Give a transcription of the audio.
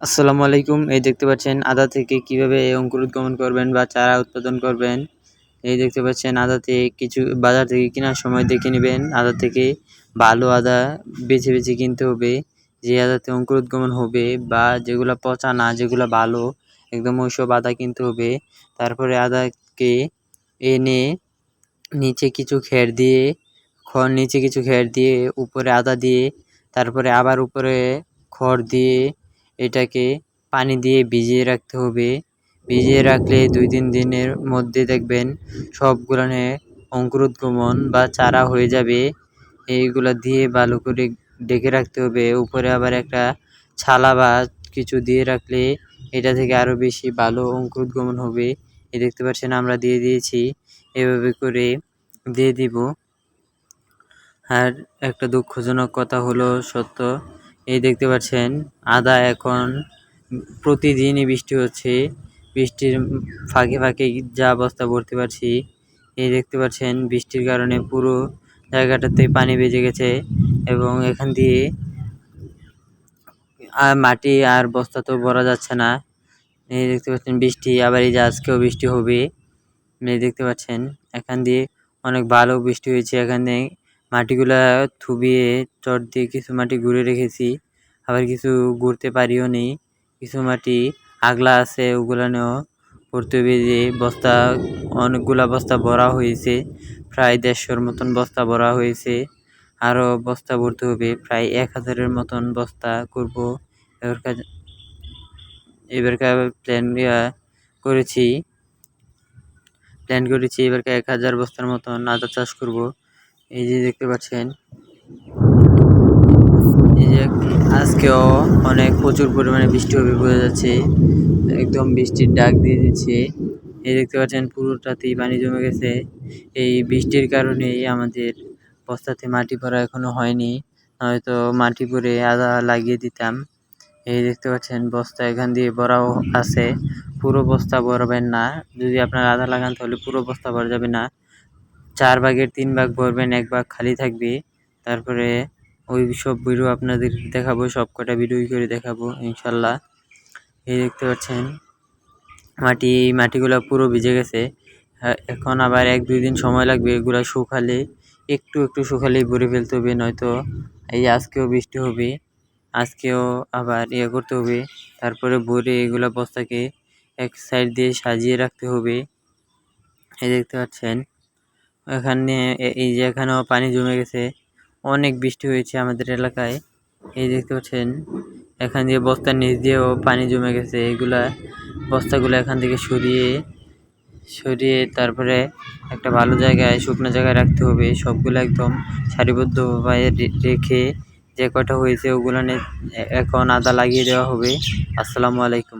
আসসালামু আলাইকুম। এই দেখতে পাচ্ছেন আদা থেকে কীভাবে অঙ্কুরোদ্গমন করবেন বা চারা উৎপাদন করবেন। এই দেখতে পাচ্ছেন আদাতে কিছু বাজার থেকে কেনার সময় দেখে নেবেন। আদা থেকে ভালো আদা বেছে বেছে কিনতে হবে। যে আদাতে অঙ্কুরোদ্গমন হবে বা যেগুলো পচা না, যেগুলো ভালো একদম ওইসব আদা কিনতে হবে। তারপরে আদাকে এনে নিচে কিছু খের দিয়ে, খড় নিচে কিছু খের দিয়ে, উপরে আদা দিয়ে, তারপরে আবার উপরে খড় দিয়ে এটাকে পানি দিয়ে ভিজিয়ে রাখতে হবে। ভিজিয়ে রাখলে দুই তিন দিনের মধ্যে দেখবেন সবগুলানে অঙ্কুরোদ্গমন বা চারা হয়ে যাবে। এইগুলা দিয়ে ভালো করে ডেকে রাখতে হবে। উপরে আবার একটা ছালা বা কিছু দিয়ে রাখলে এটা থেকে আরও বেশি ভালো অঙ্কুরোদ্গমন হবে। এই দেখতে পাচ্ছেন আমরা দিয়ে দিয়েছি। এভাবে করে দিয়ে দিব। আর একটা দুঃখজনক কথা হলো সত্য এই দেখতে পাচ্ছেন আদা এখন প্রতিদিনই বৃষ্টি হচ্ছে, বৃষ্টির ফাঁকে ফাঁকে যা বস্তা ভরতে পারছি। এই দেখতে পাচ্ছেন, বৃষ্টির কারণে পুরো জায়গাটাতে পানি বেজে গেছে এবং এখান দিয়ে আর মাটি আর বস্তা তো ভরা যাচ্ছে না। এই দেখতে পাচ্ছেন, বৃষ্টি আবার এই যে আজকেও বৃষ্টি হবে। এই দেখতে পাচ্ছেন, এখান দিয়ে অনেক ভালো বৃষ্টি হয়েছে, এখানে মাটিগুলা থুবিয়ে, চট দিয়ে কিছু মাটি ঘুরে রেখেছি। আবার কিছু ঘুরতে পারিও নি। কিছু মাটি আগলা আছে ওগুলানেও হবে যে বস্তা, অনেকগুলা বস্তা ভরা হয়েছে। প্রায় দেড়শোর মতন বস্তা ভরা হয়েছে। আরও বস্তা ভরতে হবে। প্রায় এক হাজারের মতন বস্তা করব। এবার এবারকার প্ল্যান করেছি। প্ল্যান করেছি এবারকে এক হাজার বস্তার মতন আদা চাষ করব। এই যে দেখতে পাচ্ছেন, এই যে আজকেও অনেক প্রচুর পরিমাণে বৃষ্টি হবে বোঝা যাচ্ছে। একদম বৃষ্টির ডাক দিয়ে দিচ্ছে। এই দেখতে পাচ্ছেন, পুরোটাতেই পানি জমে গেছে। এই বৃষ্টির কারণেই আমাদের বস্তাতে মাটি ভরা এখনও হয়নি। হয়তো মাটি ভরে আদা লাগিয়ে দিতাম। এই দেখতে পাচ্ছেন, বস্তা এখান দিয়ে ভরাও আছে। পুরো বস্তা ভরবেন না। যদি আপনার আদা লাগান তাহলে পুরো বস্তা ভরা যাবে না। চার ভাগের তিন ভাগ ভরবেন, এক ভাগ খালি থাকবে। তারপরে ওই সব ভিডিও আপনাদের দেখাবো সব কটা ভিডিও করে দেখাবো, ইনশাল্লাহ। এই দেখতে পাচ্ছেন, মাটি, মাটিগুলো পুরো ভিজে গেছে। এখন আবার এক, দুই দিন সময় লাগবে এগুলো শুকালে, একটু একটু শুকালেই ভরে ফেলতে হবে, নয়তো এই আজকেও বৃষ্টি হবে, আজকেও আবার ইয়ে করতে হবে। তারপরে ভরে এগুলো বস্তাকে এক সাইড দিয়ে সাজিয়ে রাখতে হবে। এই দেখতে পাচ্ছেন এখানে এই যে এখানেও পানি জমে গেছে। অনেক বৃষ্টি হয়েছে আমাদের এলাকায়। এই দেখতে পাচ্ছেন, এখান দিয়ে বস্তার নিচ দিয়েও পানি জমে গেছে। এগুলা বস্তাগুলো এখান থেকে সরিয়ে সরিয়ে তারপরে একটা ভালো জায়গায়, শুকনো জায়গায় রাখতে হবে। সবগুলো একদম সারিবদ্ধ সারিবদ্ধভাবে রেখে যে কটা হয়েছে ওগুলো এখন আদা লাগিয়ে দেওয়া হবে। আসসালামু আলাইকুম।